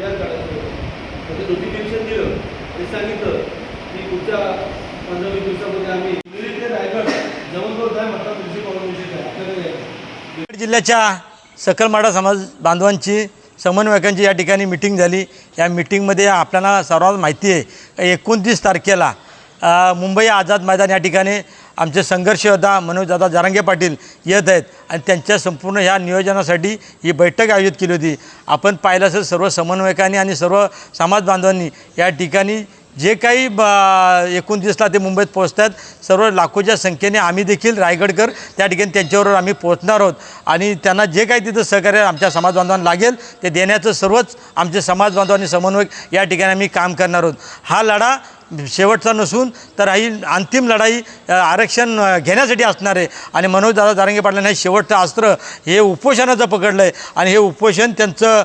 या आर म्हणजे नोटिफिकेशन दिलं आणि सांगितलं की पुढच्या पंधरा वीस दिवसामध्ये आम्ही ते रायगड जवळजवळ काय म्हटलं तुमची कॉम्बिनेशन आहे. आपल्याकडे आहे. जिल्ह्याच्या सकलमाडा समाज बांधवांची समन्वयकांची या ठिकाणी मिटिंग झाली. या मिटिंगमध्ये आपल्याला सर्वात माहिती आहे एकोणतीस तारखेला मुंबई आझाद मैदान या ठिकाणी आमचे संघर्षदा मनोजदादा जारांगे पाटील येत आहेत आणि त्यांच्या संपूर्ण ह्या नियोजनासाठी ही बैठक आयोजित केली होती. आपण पाहिलं असेल सर्व समन्वयकांनी आणि सर्व समाज बांधवांनी या ठिकाणी जे काही ब एकोणतीसला ते मुंबईत पोहोचत आहेत सर्व लाखोच्या संख्येने आम्ही देखील रायगडकर त्या ठिकाणी त्यांच्याबरोबर आम्ही पोहोचणार आहोत आणि त्यांना जे काही तिथं सहकार्य आमच्या समाज बांधवांना लागेल ते देण्याचं सर्वच आमचे समाज बांधवांनी समन्वय समन्वयक या ठिकाणी आम्ही काम करणार आहोत. हा लढा शेवटचा नसून तर ही अंतिम लढाई आरक्षण घेण्यासाठी असणार आहे. आणि मनोज दादा जारंगे पाटलांना हे शेवटचं अस्त्र हे उपोषणाचं पकडलं आहे आणि हे उपोषण त्यांचं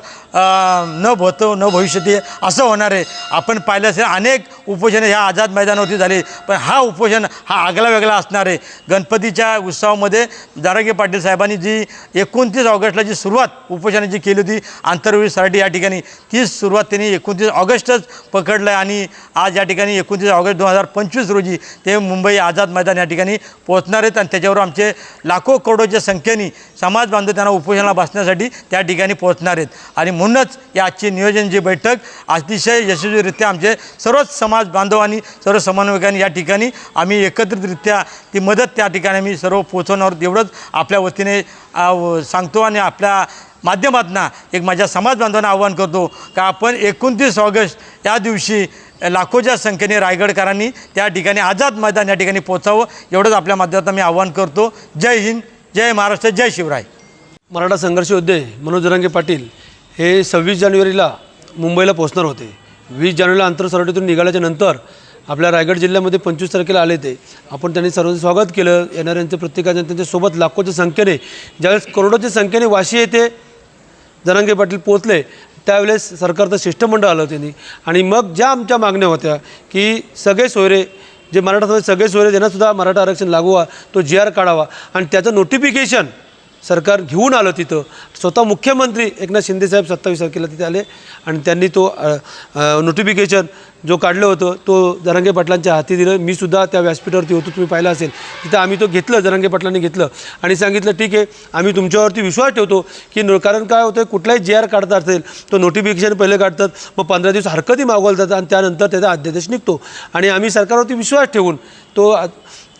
न भवतो न भविष्यती असं होणार आहे. आपण पाहिलं असेल अनेक उपोषणं ह्या आझाद मैदानावरती झाली. पण हा उपोषण हा आगला वेगळा असणार आहे. गणपतीच्या उत्सवामध्ये जारंगे पाटील साहेबांनी जी एकोणतीस ऑगस्टला जी सुरुवात उपोषणाची केली होती आंतरराष्ट्रीयसाठी या ठिकाणी तीच सुरुवात त्यांनी एकोणतीस ऑगस्टच पकडलं आहे आणि आज या ठिकाणी एकोणतीस ऑगस्ट दोन हजार पंचवीस रोजी ते मुंबई आझाद मैदान या ठिकाणी पोहोचणार आहेत आणि त्याच्यावर आमचे लाखो करोडोच्या संख्येने समाज बांधव त्यांना उपोषणाला बसण्यासाठी त्या ठिकाणी पोहोचणार आहेत. आणि म्हणूनच या आजची नियोजनची बैठक अतिशय यशस्वीरित्या आमचे सर्वच समाज बांधवांनी सर्व समन्वयकांनी या ठिकाणी आम्ही एकत्रितरित्या ती मदत त्या ठिकाणी आम्ही सर्व पोचवणार एवढंच आपल्या वतीने सांगतो आणि आपल्या माध्यमातून एक माझ्या समाज बांधवांना आव्हान करतो का आपण एकोणतीस ऑगस्ट या दिवशी लाखोच्या संख्येने रायगडकरांनी त्या ठिकाणी आझाद मैदान या ठिकाणी पोचावं एवढंच आपल्या माध्यमातून मी आव्हान करतो. जय हिंद जय महाराष्ट्र जय शिवराय. मराठा संघर्ष योद्धे मनोज जरांगे पाटील हे सव्वीस जानेवारीला मुंबईला पोहोचणार होते. वीस जानेवारीला आंतरसराटीतून निघाल्याच्या नंतर आपल्या रायगड जिल्ह्यामध्ये पंचवीस तारखेला आले ते. आपण त्यांनी सर्वांचं स्वागत केलं. येणाऱ्यांचं प्रत्येकाच्या त्यांच्यासोबत लाखोच्या संख्येने ज्यावेळेस करोडोच्या संख्येने वाशी येथे जरांगे पाटील पोचले त्यावेळेस सरकारचं शिष्टमंडळ आलं त्यांनी. आणि मग ज्या आमच्या मागण्या होत्या की सगळे सोयरे जे मराठा सगळे सोयरे त्यांनासुद्धा मराठा आरक्षण लागू व्हा तो जी आर काढावा. आणि त्याचं नोटिफिकेशन सरकार घेऊन आलं तिथं. स्वतः मुख्यमंत्री एकनाथ शिंदेसाहेब सत्तावीस तारखेला तिथे आले आणि त्यांनी तो नोटिफिकेशन जो काढलं होतं तो जरांगे पाटलांच्या हाती दिलं. मी सुद्धा त्या व्यासपीठावरती होतो तुम्ही पाहिलं असेल. तिथं आम्ही तो घेतलं जरांगे पाटलांनी घेतलं. आणि सांगितलं ठीक आहे आम्ही तुमच्यावरती विश्वास ठेवतो की नो कारण काय होतं कुठलाही जे आर काढता असेल तो नोटिफिकेशन पहिले काढतात मग पंधरा दिवस हरकती मागवलं जातात आणि त्यानंतर त्याचा अध्यादेश निघतो. आणि आम्ही सरकारवरती विश्वास ठेवून तो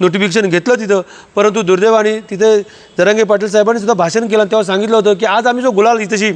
नोटिफिकेशन घेतलं तिथं. परंतु दुर्दैवाने तिथे जरांगे पाटील साहेबांनी सुद्धा भाषण केलं तेव्हा सांगितलं होतं की आज आम्ही जो गुलाल इथेशी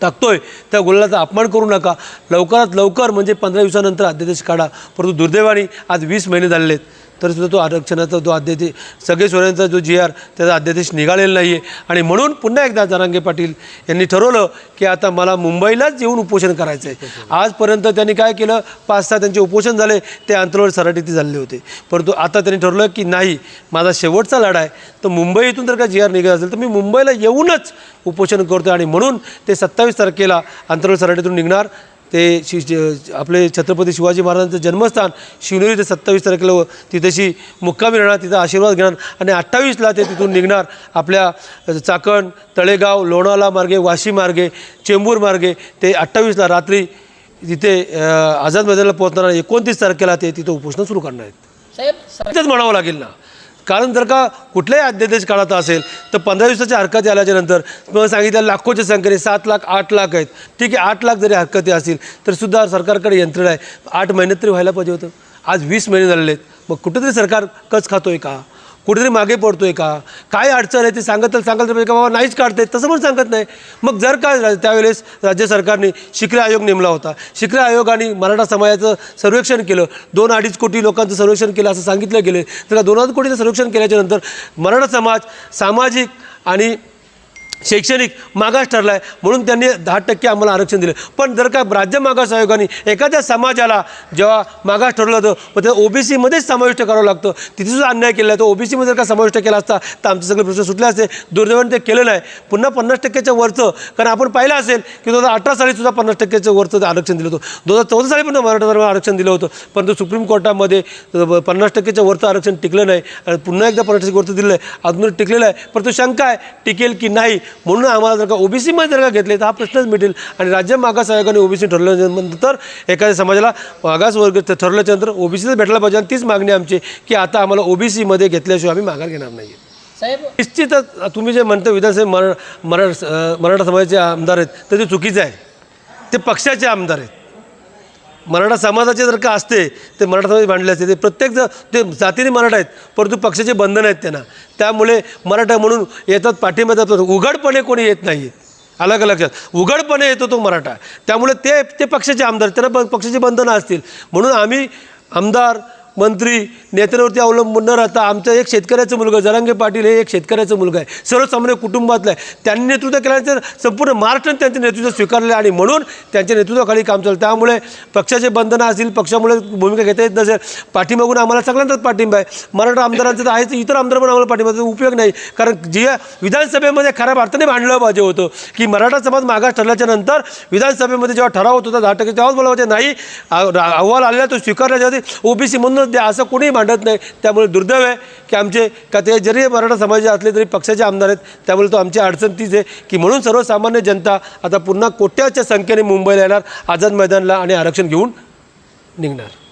टाकतोय त्या गुलालाचा अपमान करू नका. लवकरात लवकर म्हणजे पंधरा दिवसानंतर अध्यादेश काढा. परंतु दुर्दैवाने आज वीस महिने झालेले आहेत. तरीसुद्धा तो आरक्षणाचा जो अध्यादेश सगळे जो जी आर त्याचा अध्यादेश निघालेला नाही आहे आणि म्हणून पुन्हा एकदा जरांगे पाटील यांनी ठरवलं की आता मला मुंबईलाच येऊन उपोषण करायचं आहे आजपर्यंत त्यांनी काय केलं? पाच सहा त्यांचे उपोषण झाले ते अंतरावर सराटीत झालेले होते. परंतु आता त्यांनी ठरवलं की नाही माझा शेवटचा लढा आहे. तर मुंबई इथून जर का जी आर निघत असेल तर मी मुंबईला येऊनच उपोषण करतो आणि म्हणून ते सत्तावीस तारखेला अंतराळ सराटीतून निघणार. ते शि आपले छत्रपती शिवाजी महाराजांचं जन्मस्थान शिवनेरी ते सत्तावीस तारखेला तिथेशी मुक्कामी राहणार तिथं आशीर्वाद घेणार आणि अठ्ठावीसला ते तिथून निघणार आपल्या चाकण तळेगाव लोणावळा मार्गे वाशी मार्गे चेंबूर मार्गे. ते अठ्ठावीसला रात्री तिथे आझाद मैदानाला पोहोचणार एकोणतीस तारखेला ते तिथं उपोषण सुरू करणार आहेत. साहेब म्हणावं लागेल ना. कारण जर का कुठल्याही अध्यादेश काढायचा असेल तर पंधरा दिवसाच्या हरकती आल्याच्यानंतर मग सांगितलं लाखोच्या संख्येने सात लाख आठ लाख आहेत. ठीक आहे आठ लाख जरी हरकती असतील तर सुद्धा सरकारकडे यंत्रणा आहे. आठ महिन्यात तरी व्हायला पाहिजे होतं. आज वीस महिने झालेले आहेत. मग कुठेतरी सरकार कच खातो आहे का? कुठेतरी मागे पडतोय का? काय अडचण आहे ते सांगत तर सांगायला तर पाहिजे का बाबा नाहीच काढते तसं पण सांगत नाही. मग जर का रा- त्यावेळेस राज्य सरकारने शिक्रे आयोग नेमला होता. शिक्रे आयोगाने मराठा समाजाचं सर्वेक्षण केलं. दोन अडीच कोटी लोकांचं सर्वेक्षण केलं असं सांगितलं गेलं. तर दोन अडीच कोटीचं सर्वेक्षण केल्याच्यानंतर मराठा समाज सामाजिक आणि शैक्षणिक मागास ठरला आहे म्हणून त्यांनी दहा टक्के आम्हाला आरक्षण दिलं. पण जर का राज्य मागास आयोगाने एखाद्या समाजाला जेव्हा मागास ठरवलं होतं मग त्या ओबीसीमध्येच समाविष्ट करावं लागतं. तिथे सुद्धा अन्याय केला आहे तो ओबीसीमध्ये जर का समाविष्ट केला असता तर आमचे सगळे प्रश्न सुटले असते. दुर्दैवाने ते केलं नाही. पुन्हा पन्नास टक्क्याच्या वरचं कारण आपण पाहिलं असेल की दोन हजार अठरा साली सुद्धा पन्नास टक्क्याच्या वरचं आरक्षण दिलं होतं. दोन हजार चौदा साली पण मराठा धर्माला आरक्षण दिलं होतं. परंतु सुप्रीम कोर्टामध्ये पन्नास टक्क्याच्या वरचं आरक्षण टिकलं नाही. आणि पुन्हा एकदा पन्नास टक्के वरचं दिलं आहे अजून टिकलेलं आहे. परंतु शंका आहे टिकेल की नाही? नाही. म्हणून आम्हाला जर का ओबीसीमध्ये जर का घेतले तर हा प्रश्नच मिटेल. आणि राज्य मागास आयोगाने ओबीसी ठरवल्यानंतर एखाद्या समाजाला मागास वर्ग ठ- ठरवल्याच्यानंतर ओबीसीच भेटला पाहिजे. आणि तीच मागणी आमची की आता आम्हाला ओबीसीमध्ये घेतल्याशिवाय आम्ही माघार घेणार नाही. साहेब निश्चितच तुम्ही जे म्हणता विधानसभे मरा मराठा मराठा समाजाचे आमदार आहेत तर ते चुकीचं आहे. ते पक्षाचे आमदार आहेत. मराठा समाजाचे जर का असते ते मराठा समाज मांडले असते ते प्रत्येक ज- ते जातीने मराठा आहेत परंतु पक्षाचे बंधन आहेत त्यांना. त्यामुळे मराठा म्हणून येतात पाठिंबा जातात उघडपणे कोणी येत नाही अलग लक्षात उघडपणे येतो तो मराठा. त्यामुळे ते ते पक्षाचे आमदार त्यांना प- पक्षाचे बंधनं असतील. म्हणून आम्ही आमदार मंत्री नेत्यांवरती अवलंबून न राहता आमचा एक शेतकऱ्याचं मुलगा जरांगे पाटील हे एक शेतकऱ्याचं मुलगा आहे. सर्वसामान्य कुटुंबातलं आहे. त्यांनी नेतृत्व केल्यानंतर संपूर्ण महाराष्ट्राने त्यांचे नेतृत्व स्वीकारले आणि म्हणून त्यांच्या नेतृत्वाखाली काम चाललं त्यामुळे पक्षाचे बंधनं असतील पक्षामुळे भूमिका घेता येत नसेल पाठीमागून आम्हाला सगळ्यांचाच पाठिंबा आहे. मराठा आमदारांचं तर आहेच इतर आमदार पण आम्हाला पाठिंबा उपयोग नाही. कारण जे विधानसभेमध्ये खऱ्या अर्थाने मांडलं पाहिजे होतं की मराठा समाज मागास ठरल्याच्या नंतर विधानसभेमध्ये जेव्हा ठराव होत होता दहा टक्के तेव्हाच मला नाही अहवाल आलेला तो स्वीकारला आधी ओबीसी म्हणूनच द्या असं कोणीही मांडत नाही. त्यामुळे दुर्दैव आहे की आमचे का ते जरी मराठा समाजाचे असले तरी पक्षाचे आमदार आहेत. त्यामुळे तो आमची अडचण तीच आहे की म्हणून सर्वसामान्य जनता आता पुन्हा कोट्याच्या संख्येने मुंबईला येणार आझाद मैदानला आणि आरक्षण घेऊन निघणार.